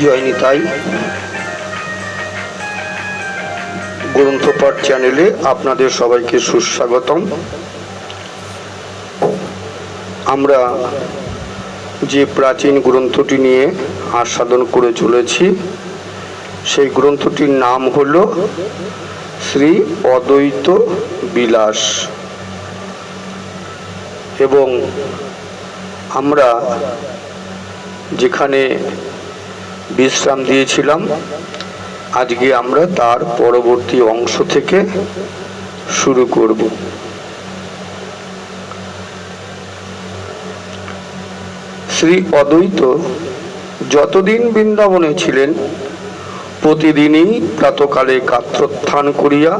জয় তাই গ্রন্থপাঠ চ্যানেলে আপনাদের সবাইকে সুস্বাগতম। আমরা যে প্রাচীন গ্রন্থটি নিয়ে আস্বাদন করে চলেছি, সেই গ্রন্থটির নাম হল শ্রী অদ্বৈত বিলাস। এবং আমরা যেখানে বিশ্রাম দিয়েছিলাম। আজকে আমরা তার পরবর্তী অংশ থেকে শুরু করব। শ্রী অদ্বৈত যতদিন বৃন্দাবনে ছিলেন, প্রতিদিনই প্রাতকালে গাত্রোত্থান করিয়া,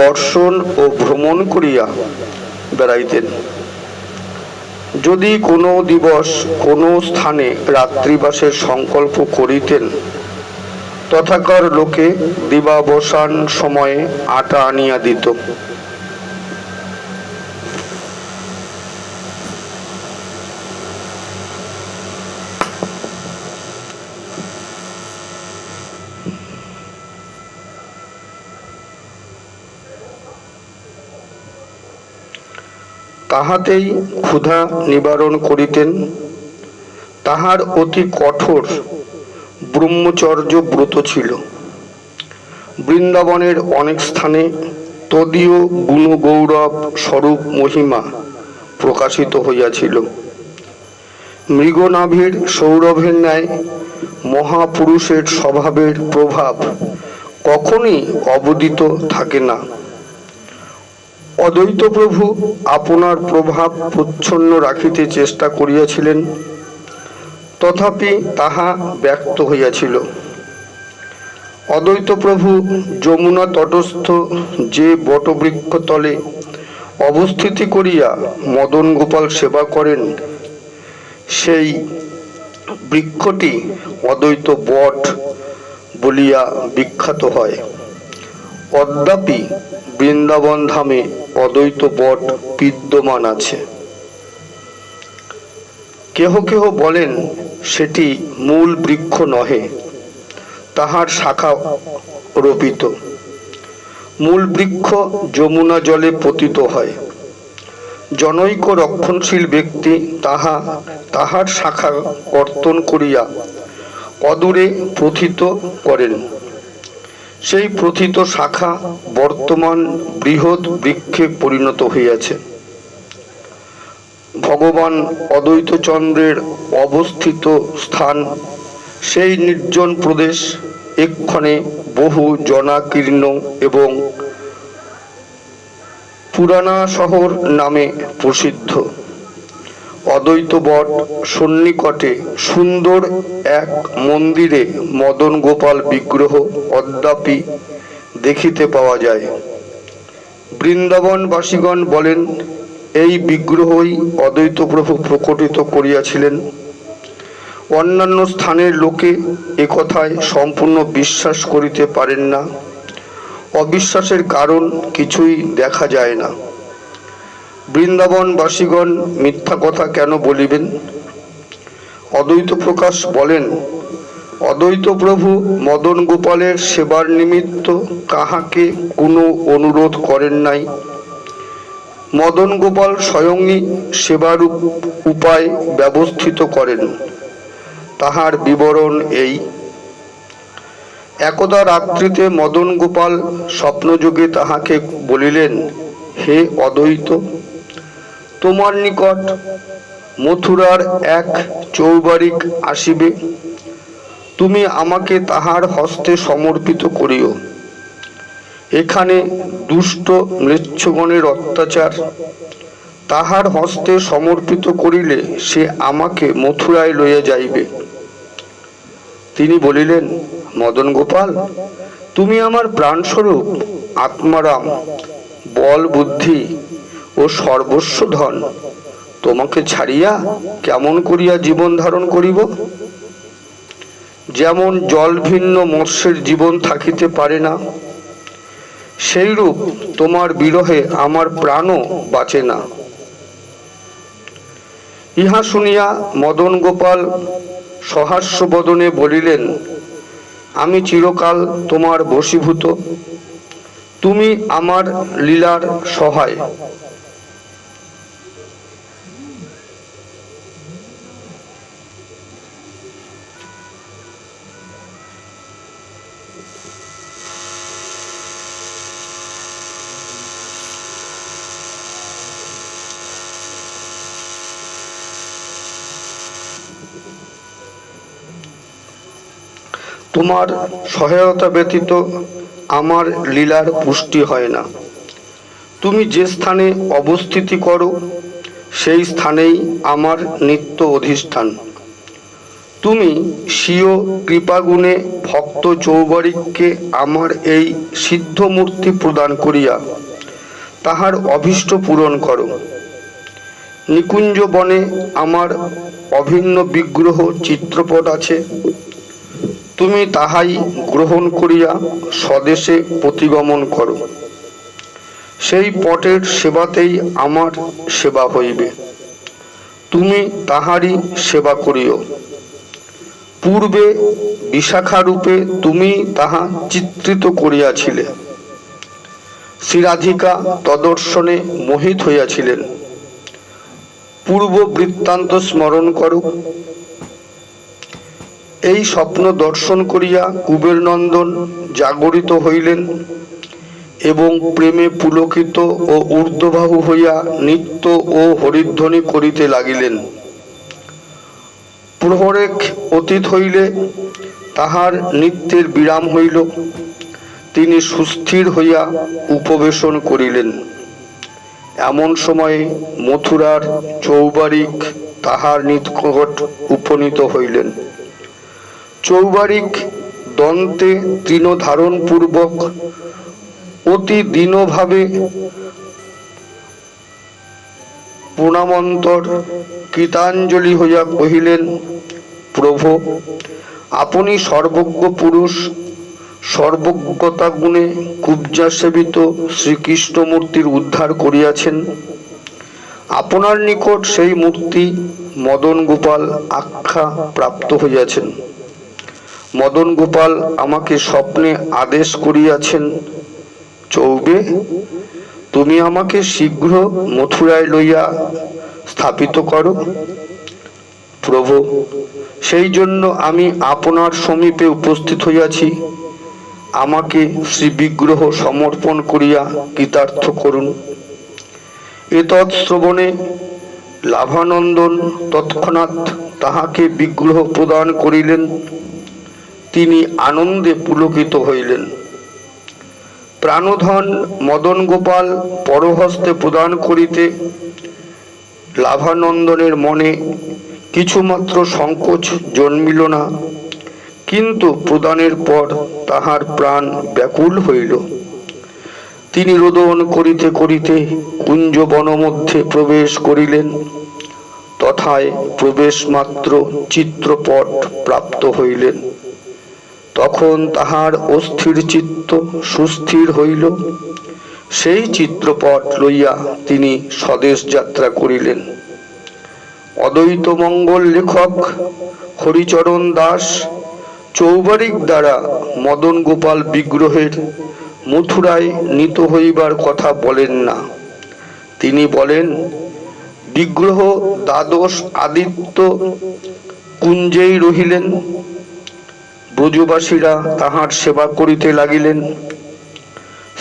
দর্শন ও ভ্রমণ করিয়া বেড়াইতেন। যদি কোনো দিবস কোনো স্থানে রাত্রিবাসের সংকল্প করিতেন, তথাকার লোকে দিবাবসান সময়ে আটা আনিয়া দিত। তাহাতেই ক্ষুধা নিবারণ করিতেন। তাহার অতি কঠোর ব্রহ্মচর্য ব্রত ছিল। বৃন্দাবনের অনেক স্থানে তদীয় গুণগৌরব স্বরূপ মহিমা প্রকাশিত হইয়াছিল। মৃগনাভির সৌরভের ন্যায় মহাপুরুষের স্বভাবের প্রভাব কখনই অবদিত থাকে না। অদ্বৈত প্রভু আপনার প্রভাব প্রচ্ছন্ন রাখিতে চেষ্টা করিয়াছিলেন, তথাপি তাহা ব্যক্ত হইয়াছিল। অদ্বৈত প্রভু যমুনা তটস্থ যে বটবৃক্ষ তলে অবস্থিতি করিয়া মদন গোপাল সেবা করেন, সেই বৃক্ষটি অদ্বৈত বট বলিয়া বিখ্যাত হয়। অদ্যাপি বৃন্দাবন ধামে অদ্বৈত বট বিদ্যমান আছে। কেহ কেহ বলেন, সেটি মূল বৃক্ষ নহে, তাহার শাখা রোপিত। মূল বৃক্ষ যমুনা জলে পতিত হয়। জনৈক রক্ষণশীল ব্যক্তি তাহা তাহার শাখা কর্তন করিয়া অদূরে প্রথিত করেন। সেই প্রথিত শাখা বর্তমান বৃহৎ বৃক্ষে পরিণত হইয়াছে। ভগবান অদ্বৈতচন্দ্রের অবস্থিত স্থান, সেই নির্জন প্রদেশ, এক্ষণে বহু জনাকীর্ণ এবং পুরানা শহর নামে প্রসিদ্ধ। অদ্বৈত বট সন্নিকটে সুন্দর এক মন্দিরে মদন গোপাল বিগ্রহ অদ্যাপি দেখিতে পাওয়া যায়। বৃন্দাবনবাসীগণ বলেন, এই বিগ্রহই অদ্বৈত প্রভু প্রকটিত করিয়াছিলেন। অন্যান্য স্থানের লোকে একথায় সম্পূর্ণ বিশ্বাস করিতে পারেন না। অবিশ্বাসের কারণ কিছুই দেখা যায় না। বৃন্দাবনবাসীগণ মিথ্যা কথা কেন বলিবেন? অদ্বৈত প্রকাশ বলেন, অদ্বৈত প্রভু মদন গোপালের সেবার নিমিত্ত কাহাকে কোনো অনুরোধ করেন নাই। মদন গোপাল স্বয়ংই সেবার উপায় ব্যবস্থিত করেন। তাহার বিবরণ এই, একদা রাত্রিতে মদন গোপাল স্বপ্নযোগে তাহাকে বলিলেন, হে অদ্বৈত তোমার নিকট মথুরার এক চৌবারিক আসিবে। তুমি আমাকে তাহার হস্তে সমর্পিত করিও। এখানে দুষ্ট মৃচ্ছগণের অত্যাচার। তাহার হস্তে সমর্পিত করিলে সে আমাকে মথুরায় লইয়া যাইবে। তিনি বলিলেন, মদন গোপাল, তুমি আমার প্রাণস্বরূপ আত্মারাম, বল বুদ্ধি ও সর্বস্ব ধন। তোমাকে ছাড়িয়া কেমন করিয়া জীবন ধারণ করিব? যেমন জল ভিন্ন মৎস্যের জীবন থাকিতে পারে না, সেইরূপ তোমার বিরহে আমার প্রাণও বাঁচে না। ইহা শুনিয়া মদন গোপাল সহাস্য বদনে বলিলেন, আমি চিরকাল তোমার বশীভূত। তুমি আমার লীলার সহায়। তোমার সহায়তা ব্যতীত আমার লীলার পুষ্টি হয় না। তুমি যে স্থানে অবস্থিতি করো, সেই স্থানেই আমার নিত্য অধিষ্ঠান। তুমি স্বীয় কৃপাগুণে ভক্ত চৌবারিককে আমার এই সিদ্ধ মূর্তি প্রদান করিয়া তাহার অভীষ্ট পূরণ করো। নিকুঞ্জ বনে আমার অভিন্ন বিগ্রহ চিত্রপট আছে। তুমি তাহাই গ্রহণ করিয়া স্বদেশে প্রতিগমন করো। সেই পটের সেবাতেই আমার সেবা হইবে। তুমি তাহারই সেবা করিও। পূর্বে বিশাখা রূপে তুমি তাহা চিত্রিত করিয়াছিলে। শ্রীরাধিকা তদর্শনে মোহিত হইয়াছিলেন। পূর্ব বৃত্তান্ত স্মরণ করো। এই স্বপ্ন দর্শন করিয়া কুবের নন্দন জাগরিত হইলেন এবং প্রেমে পুলকিত ও ঊর্ধ্ববাহু হইয়া নিত্য ও হরিধ্বনি করিতে লাগিলেন। প্রহরেক অতীত হইলে তাহার নিত্যের বিরাম হইল। তিনি সুস্থির হইয়া উপবেশন করিলেন। এমন সময়ে মথুরার চৌবারিক তাহার নিকট উপনীত হইলেন। চৌবারিক দন্তে তৃণ ধারণ পূর্বক অতি দীনভাবে প্রণামন্তর কৃতাঞ্জলি হইয়া কহিলেন, প্রভু, আপনি সর্বজ্ঞ পুরুষ সর্বজ্ঞতা গুণে কুব্জা সেবিত শ্রীকৃষ্ণমূর্তির উদ্ধার করিয়াছেন। আপনার নিকট সেই মূর্তি মদন গোপাল আখ্যা প্রাপ্ত হইয়াছেন। মদন গোপাল আমাকে স্বপ্নে আদেশ করিয়াছেন, চৌবে, তুমি আমাকে শীঘ্র মথুরায় লইয়া স্থাপিত করো। প্রভু সেই জন্য আমি আপনার সমীপে উপস্থিত হইয়াছি। আমাকে শ্রী বিগ্রহ সমর্পণ করিয়া কৃতার্থ করুন। এতৎ শ্রবণে লাভানন্দন তৎক্ষণাৎ তাহাকে বিগ্রহ প্রদান করিলেন। তিনি আনন্দে পুলকিত হইলেন। প্রাণধন মদন গোপাল পরহস্তে প্রদান করিতে লাভানন্দনের মনে কিছুমাত্র সংকোচ জন্মিল না, কিন্তু প্রদানের পর তাহার প্রাণ ব্যাকুল হইল। তিনি রোদন করিতে করিতে কুঞ্জ বনমধ্যে প্রবেশ করিলেন, তথায় প্রবেশ মাত্র চিত্রপট প্রাপ্ত হইলেন। তখন তাহার অস্থির চিত্ত সুস্থির হইল। সেই চিত্রপট লইয়া তিনি স্বদেশ যাত্রা করিলেন। অদ্বৈত মঙ্গল লেখক হরিচরণ দাস চৌবারিক দ্বারা মদন গোপাল বিগ্রহের মথুরায় নিত হইবার কথা বলেন না। তিনি বলেন, বিগ্রহ দ্বাদশ আদিত্য কুঞ্জেই রহিলেন। ব্রজবাসীরা তাহার সেবা করিতে লাগিলেন।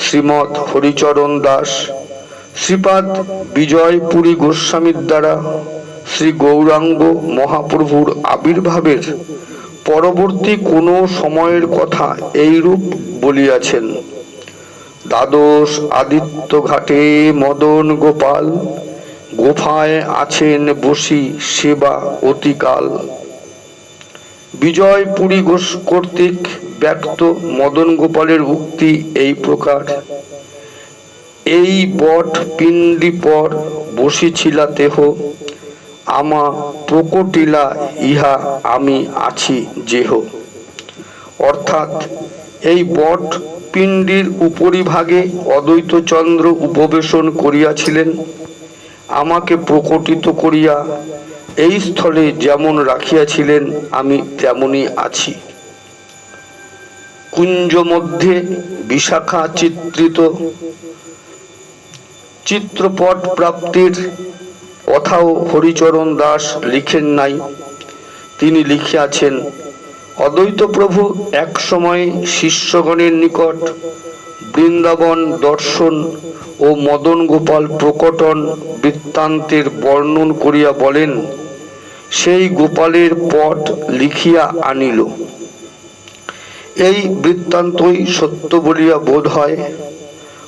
শ্রীমৎ হরিচরণ দাস, শ্রীপাদ বিজয়পুরী গোস্বামীর দ্বারা শ্রী গৌরাঙ্গ মহাপ্রভুর আবির্ভাবের পরবর্তী কোনো সময়ের কথা এইরূপ বলিয়াছেন, দ্বাদশ আদিত্য ঘাটে মদন গোপাল, গোফায় আছেন বসি সেবা অতিকাল। বিজয়পুরী ঘোষ কর্তৃক ব্যক্ত মদন গোপালের উক্তি এই প্রকার। এই বট পিণ্ডি পর বসিছিলা দেহ, আমা প্রকটিলা ইহা আমি আছি যেহ। অর্থাৎ এই বট পিণ্ডির উপরিভাগে অদ্বৈতচন্দ্র উপবেশন করিয়াছিলেন, আমাকে প্রকটিত করিয়া এই স্থলে যেমন রাখিয়াছিলেন, আমি তেমনই আছি। কুঞ্জ মধ্যে বিশাখা চিত্রিত চিত্রপট প্রাপ্তির কথাও হরিচরণ দাস লিখেন নাই। তিনি লিখিয়াছেন, অদ্বৈত প্রভু এক সময় শিষ্যগণের নিকট বৃন্দাবন দর্শন ও মদন গোপাল প্রকটন বৃত্তান্তের বর্ণন করিয়া বলেন সেই গোপালের পট লিখিয়া আনিল। এই বৃত্তান্তই সত্য বলিয়া বোধ হয়।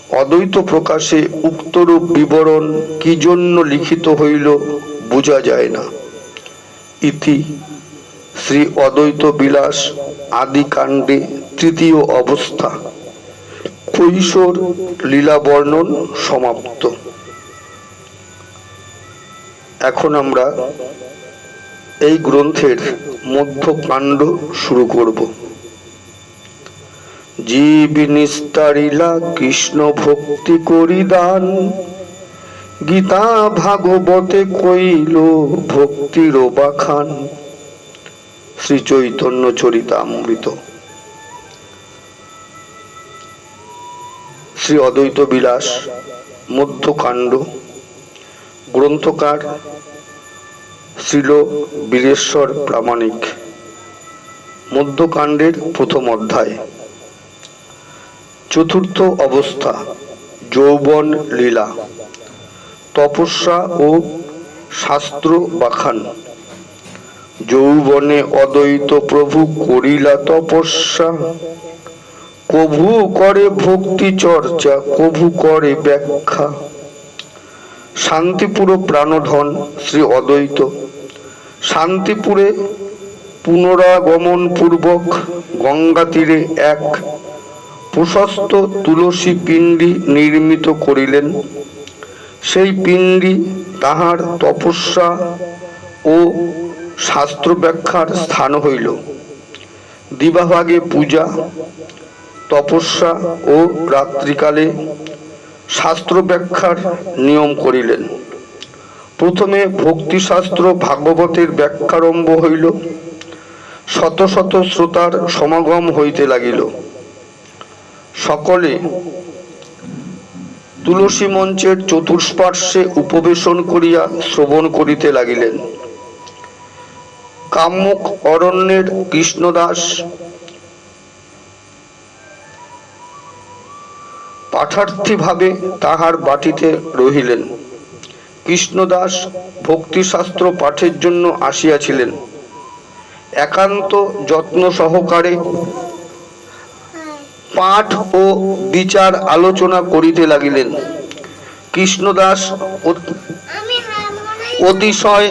অদ্বৈত প্রকাশে উক্তরূপ বিবরণ কি জন্য লিখিত হইল বোঝা যায় না। ইতি শ্রী অদ্বৈত বিলাস আদি কাণ্ডে তৃতীয় অবস্থা। কৈশোর লীলা বর্ণন সমাপ্ত। এখন আমরা এই গ্রন্থের মধ্যকাণ্ড শুরু করব। জীব নিস্তারিলা কৃষ্ণ ভক্তি করি দান গীতা ভাগবতে কইল ভক্তির বাখান। শ্রী চৈতন্য চরিতামৃত। শ্রী অদ্বৈত বিলাস মধ্যকাণ্ড, গ্রন্থকার শ্রীল বীরেশ্বর প্রামাণিক। মধ্যকাণ্ডের প্রথম অধ্যায়। চতুর্থ অবস্থা, যৌবন লীলা। তপস্যা ও শাস্ত্র বাখান। যৌবনে অদ্বৈত প্রভু করিলা তপস্যা। কভু করে ভক্তি চর্চা, কভু করে ব্যাখ্যা। শান্তিপুর প্রাণধন শ্রী অদ্বৈত শান্তিপুরে পুনরাগমন পূর্বক গঙ্গা তীরে এক প্রশস্ত তুলসী পিণ্ডি নির্মিত করিলেন। সেই পিণ্ডি তাহার তপস্যা ও শাস্ত্র ব্যাখ্যার স্থান হইল। দিবাভাগে পূজা, তপস্যা ও রাত্রিকালে শাস্ত্র ব্যাখ্যার নিয়ম করিলেন। প্রথমে ভক্তিশাস্ত্র ভাগবতের ব্যাখ্যারম্ভ হইল। শত শত শ্রোতার সমাগম হইতে লাগিল। সকলে তুলসী মঞ্চের চতুষ্পার্শ্বে উপবেশন করিয়া শ্রবণ করিতে লাগিলেন। কাম্যক অরণ্যের কৃষ্ণদাস পাঠার্থীভাবে তাহার বাটিতে রহিলেন। কৃষ্ণদাস ভক্তিশাস্ত্র পাঠের জন্য আসিয়াছিলেন। একান্ত যত্ন সহকারে পাঠ ও বিচার আলোচনা করিতে লাগিলেন। কৃষ্ণদাস অতিশয়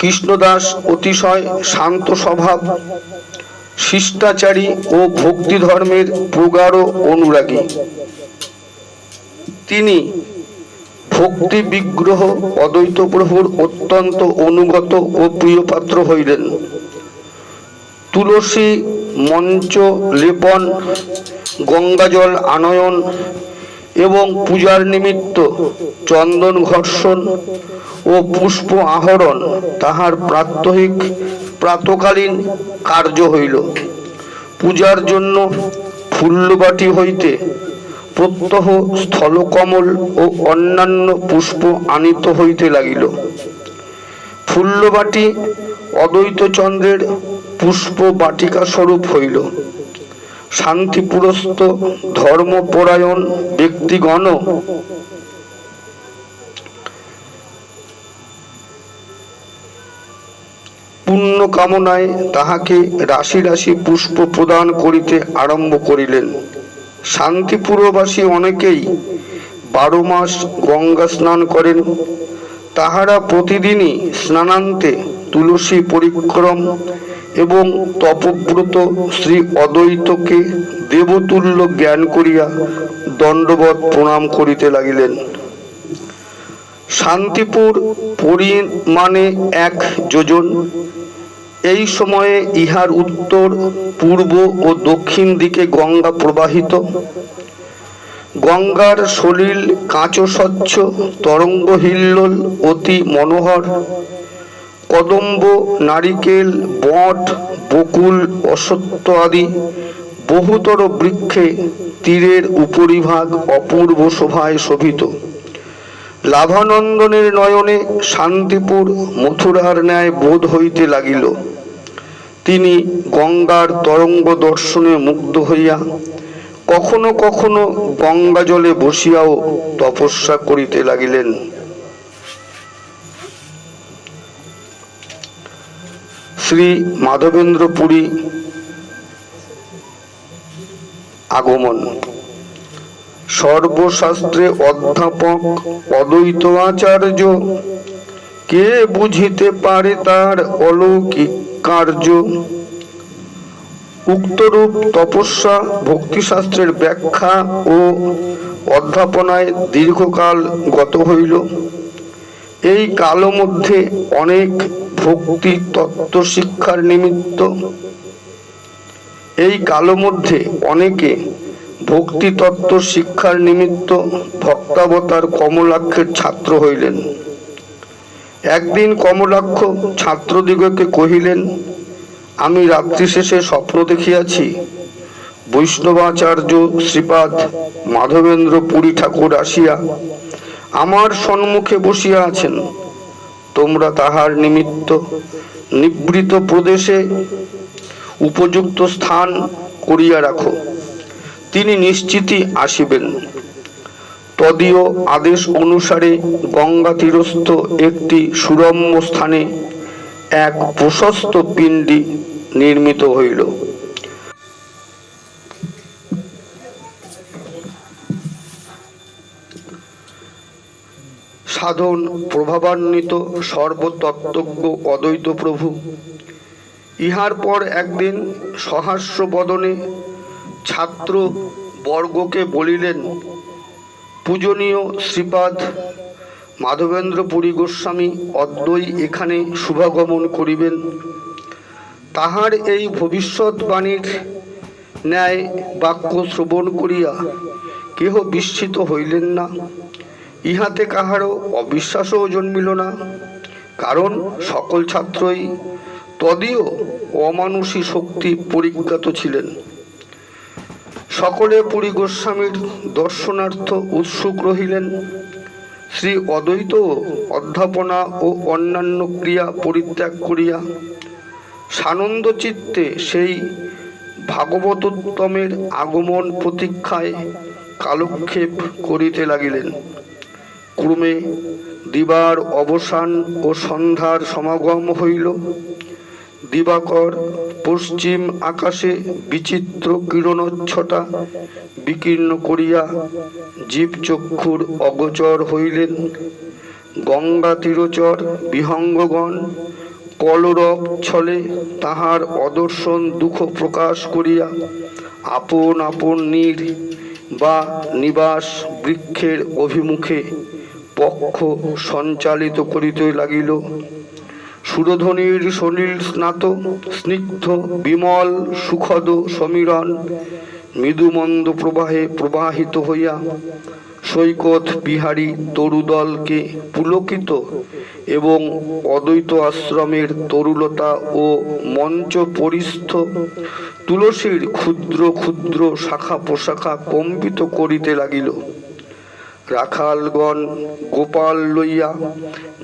কৃষ্ণদাস অতিশয় শান্ত স্বভাব, শিষ্টাচারী ও ভক্তি ধর্মের প্রগাঢ় অনুরাগী। তিনি ভক্তি বিগ্রহ অদ্বৈত প্রভুর অত্যন্ত অনুগত ও প্রিয় পাত্র হইলেন। তুলসী মঞ্চ লেপন, গঙ্গাজল আনয়ন এবং পূজার নিমিত্ত চন্দন ঘর্ষণ ও পুষ্প আহরণ তাহার প্রাত্যহিক, প্রাতকালীন কার্য হইল। পূজার জন্য ফুল্লবাটি হইতে প্রত্যহ স্থলকমল ও অন্যান্য পুষ্প আনিত হইতে লাগিল। ফুল্লবাটি অদ্বৈতচন্দ্রের পুষ্প বাটিকা স্বরূপ হইল। শান্তিপুরস্ত ধর্মপরায়ণ ব্যক্তিগণ। পুণ্য কামনায় তাহাকে রাশি রাশি পুষ্প প্রদান করিতে আরম্ভ করিলেন। শান্তিপুরবাসী অনেকেই বারো মাস গঙ্গা স্নান করেন। তাহারা প্রতিদিনই স্নানান্তে তুলসী পরিক্রম এবং তপব্রত শ্রী অদ্বৈতকে দেবতুল্য জ্ঞান করিয়া দণ্ডবত প্রণাম করিতে লাগিলেন। শান্তিপুর পরিমাণে এক যোজন। এই সময়ে ইহার উত্তর পূর্ব ও দক্ষিণ দিকে গঙ্গা প্রবাহিত। গঙ্গার সলিল কাঁচো স্বচ্ছ তরঙ্গ হিল্লোল অতি মনোহর। কদম্ব, নারিকেল, বট, বকুল অসত্য আদি বহুতর বৃক্ষে তীরের উপরিভাগ অপূর্ব শোভায় শোভিত। লাভানন্দনের নয়নে শান্তিপুর মথুরার ন্যায় বোধ হইতে লাগিল। তিনি গঙ্গার তরঙ্গ দর্শনে মুগ্ধ হইয়া কখনো কখনো গঙ্গা জলে বসিয়াও তপস্যা করিতে লাগিলেন। শ্রী মাধবেন্দ্র পুরী আগমন। সর্বশাস্ত্রে অধ্যাপক অদ্বৈত আচার্য কে বুঝিতে পারে তার অলৌকিক কার্য? উক্তরূপ তপস্যা, ভক্তিশাস্ত্রের ব্যাখ্যা ও অধ্যাপনায় দীর্ঘকাল গত হইল। এই কালো মধ্যে অনেক ভক্তি তত্ত্ব শিক্ষার নিমিত্ত। এই কালো মধ্যে অনেকে ভক্তি তত্ত্ব শিক্ষার নিমিত্ত ভক্তাবতার কমলাক্ষের ছাত্র হইলেন। একদিন কমলাক্ষ ছাত্রদিগকে কহিলেন, আমি রাত্রি শেষে স্বপ্ন দেখিয়াছি, বৈষ্ণবাচার্য শ্রীপাদ মাধবেন্দ্র পুরী ঠাকুর আসিয়া আমার সম্মুখে বসিয়া আছেন। তোমরা তাহার নিমিত্ত নিবৃত প্রদেশে উপযুক্ত স্থান করিয়া রাখো। তিনি নিশ্চিতই আসিবেন। তদীয় আদেশ অনুসারে গঙ্গা তীরস্থ একটি সুরম্য স্থানে এক প্রশস্ত পিণ্ডি নির্মিত হইল। সাধন প্রভাবান্বিত সর্বতত্ত্বজ্ঞ অদ্বৈত প্রভু। ইহার পর একদিন সহাস্য বদনে ছাত্র বর্গকে বলিলেন, পূজনীয় শ্রীপাদ মাধবেন্দ্র পুরী গোস্বামী অদ্বৈ এখানে শুভাগমন করিবেন। তাহার এই ভবিষ্যৎবাণীর ন্যায় বাক্য শ্রবণ করিয়া কেহ বিস্মিত হইলেন না। ইহাতে কাহারও অবিশ্বাসও জন্মিল না, কারণ সকল ছাত্রই তদীয় অমানুষী শক্তি পরিজ্ঞাত ছিলেন। সকলে পুরী গোস্বামীর দর্শনার্থ উৎসুক রহিলেন। শ্রী অদ্বৈত অধ্যাপনা ও অন্যান্য ক্রিয়া পরিত্যাগ করিয়া সানন্দ চিত্তে সেই ভাগবতোত্তমের আগমন প্রতীক্ষায় কালক্ষেপ করিতে লাগিলেন। ক্রমে দিবার অবসান ও সন্ধ্যার সমাগম হইল। দিবাকর পশ্চিম আকাশে বিচিত্র কিরণচ্ছটা বিকীর্ণ করিয়া জীবচক্ষুর অগোচর হইলেন। গঙ্গা তীরচর বিহঙ্গগণ কলরব ছলে তাহার অদর্শন দুঃখ প্রকাশ করিয়া আপন আপন নীর বা নিবাস বৃক্ষের অভিমুখে পক্ষ সঞ্চালিত করিতে লাগিল। সুরধ্বনির সলিল স্নাত, স্নিগ্ধ, বিমল, সুখদ, সমীরণ, মৃদুমন্দ প্রবাহে প্রবাহিত হইয়া সৈকত বিহারী তরুদলকে পুলকিত এবং অদ্বৈত আশ্রমের তরুলতা ও মঞ্চ পরিস্থ তুলসীর ক্ষুদ্র ক্ষুদ্র শাখা প্রশাখা কম্পিত করিতে লাগিল। রাখালগণ গোপাল লইয়া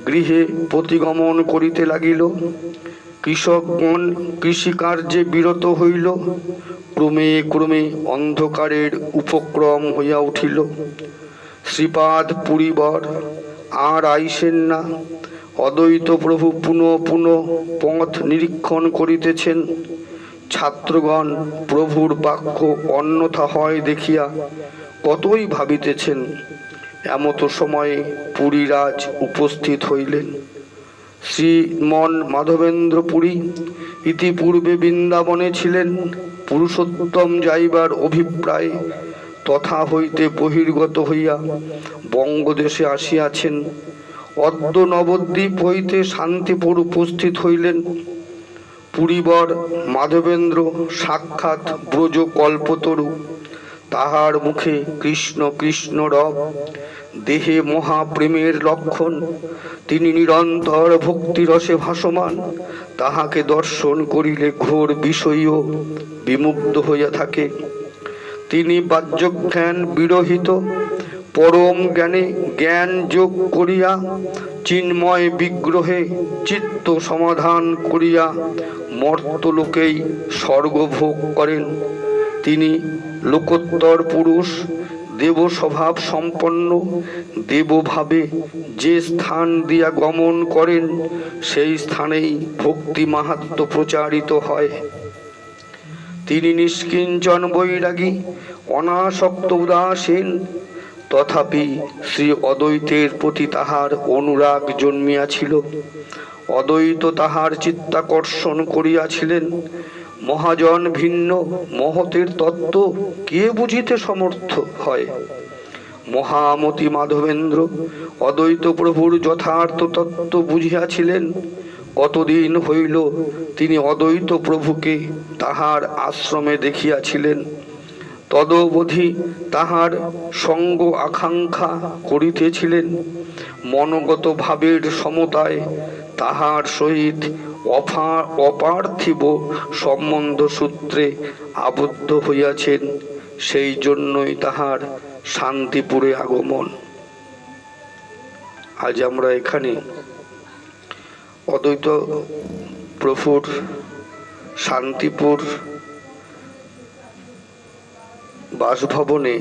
গৃহে প্রতিগমন করিতে লাগিল। কৃষকগণ কৃষিকার্যে বিরত হইল। ক্রমে ক্রমে অন্ধকারের উপক্রম হইয়া উঠিল। শ্রীপাদ পুরীবর, আর আইসেন না। অদ্বৈত প্রভু পুনঃ পুনঃ পথ নিরীক্ষণ করিতেছেন। ছাত্রগণ প্রভুর বাক্য অন্যথা হয় দেখিয়া কতই ভাবিতেছেন? এমত সময়ে পুরীরাজ উপস্থিত হইলেন। শ্রীমন মাধবেন্দ্র পুরী ইতিপূর্বে বৃন্দাবনে ছিলেন। পুরুষোত্তম যাইবার অভিপ্রায় তথা হইতে বহির্গত হইয়া বঙ্গদেশে আসিয়াছেন। অদ্য নবদ্বীপ হইতে শান্তিপুর উপস্থিত হইলেন। পুরীবর মাধবেন্দ্র সাক্ষাৎ ব্রজ কল্পতরু তাহার মুখে কৃষ্ণ কৃষ্ণ রব, দেহে মহাপ্রেমের লক্ষণ। তিনি নিরন্তর ভক্তিরসে ভাসমান, তাহাকে দর্শন করিলে ঘোর বিষয়ও বিমুগ্ধ হইয়া থাকে। তিনি বাহ্যজ্ঞান বিরহিত, পরম জ্ঞানে জ্ঞান যোগ করিয়া, চিন্ময় বিগ্রহে চিত্ত সমাধান করিয়া মর্তলোকেই স্বর্গভোগ করেন। তিনি লোকোত্তর পুরুষ দেব স্বভাব সম্পন্ন, দেবভাবে যে স্থান দিয়া গমন করেন, সেই স্থানেই ভক্তি মাহাত্ম প্রচারিত হয়। তিনি নিষ্কিঞ্চন বৈরাগী, অনাসক্ত উদাসীন, তথাপি শ্রী অদ্বৈতের প্রতি তাহার অনুরাগ জন্মিয়াছিল। অদ্বৈত তাহার চিত্তাকর্ষণ করিয়াছিলেন। মহাজন ভিন্ন, মহতের তত্ত্ব কে বুঝিতে সমর্থ হয়? মহামতি মাধবেন্দ্র, অদ্বৈত প্রভুর যথার্থ তত্ত্ব বুঝিয়াছিলেন। কতদিন হইল তিনি অদ্বৈত প্রভুকে তাহার আশ্রমে দেখিয়াছিলেন। তদবধি তাহার সঙ্গ আকাঙ্ক্ষা করিতেছিলেন। মনগত ভাবের সমতায় তাহার সহিত অফা অপার্থিব সম্বন্ধ সূত্রে আবদ্ধ হইয়াছেন, সেই জন্যই তাহার শান্তিপুরে আগমন। আজ আমরা এখানে অদ্বৈত প্রভুর শান্তিপুর বাসভবনে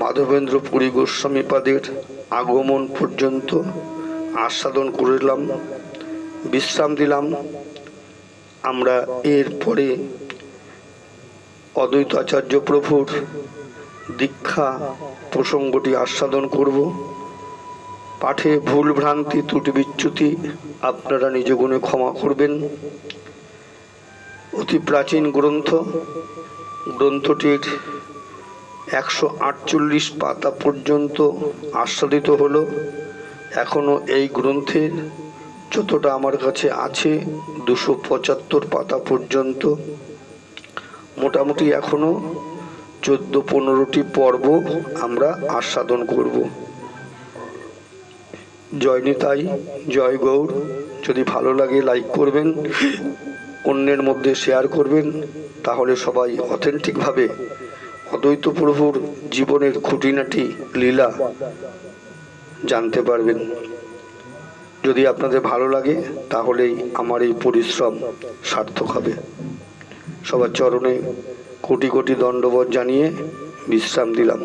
মাধবেন্দ্র পুরী গোস্বামীপাদের আগমন পর্যন্ত আস্বাদন করলাম, বিশ্রাম দিলাম। আমরা এরপরে অদ্বৈত আচার্য প্রভুর দীক্ষা প্রসঙ্গটি আস্বাদন করব। পাঠে ভুল ভ্রান্তি, ত্রুটি বিচ্যুতি আপনারা নিজ গুণে ক্ষমা করবেন। অতি প্রাচীন গ্রন্থ, গ্রন্থটির একশো আটচল্লিশ পাতা পর্যন্ত আস্বাদিত হলো। এখনও এই গ্রন্থের যতটা আমার কাছে আছে, দুশো পঁচাত্তর পাতা পর্যন্ত। মোটামুটি এখনও চোদ্দ পনেরোটি পর্ব আমরা আস্বাদন করব। জয় নিতাই, জয় গৌর। যদি ভালো লাগে লাইক করবেন। অন্যের মধ্যে শেয়ার করবেন। তাহলে সবাই অথেন্টিকভাবে অদ্বৈত প্রভুর জীবনের খুঁটিনাটি, লীলা জানতে পারবেন। যদি আপনাদের ভালো লাগে, তাহলেই আমার এই পরিশ্রম সার্থক হবে। সবার চরণে কোটি কোটি দণ্ডবোধ জানিয়ে বিশ্রাম দিলাম।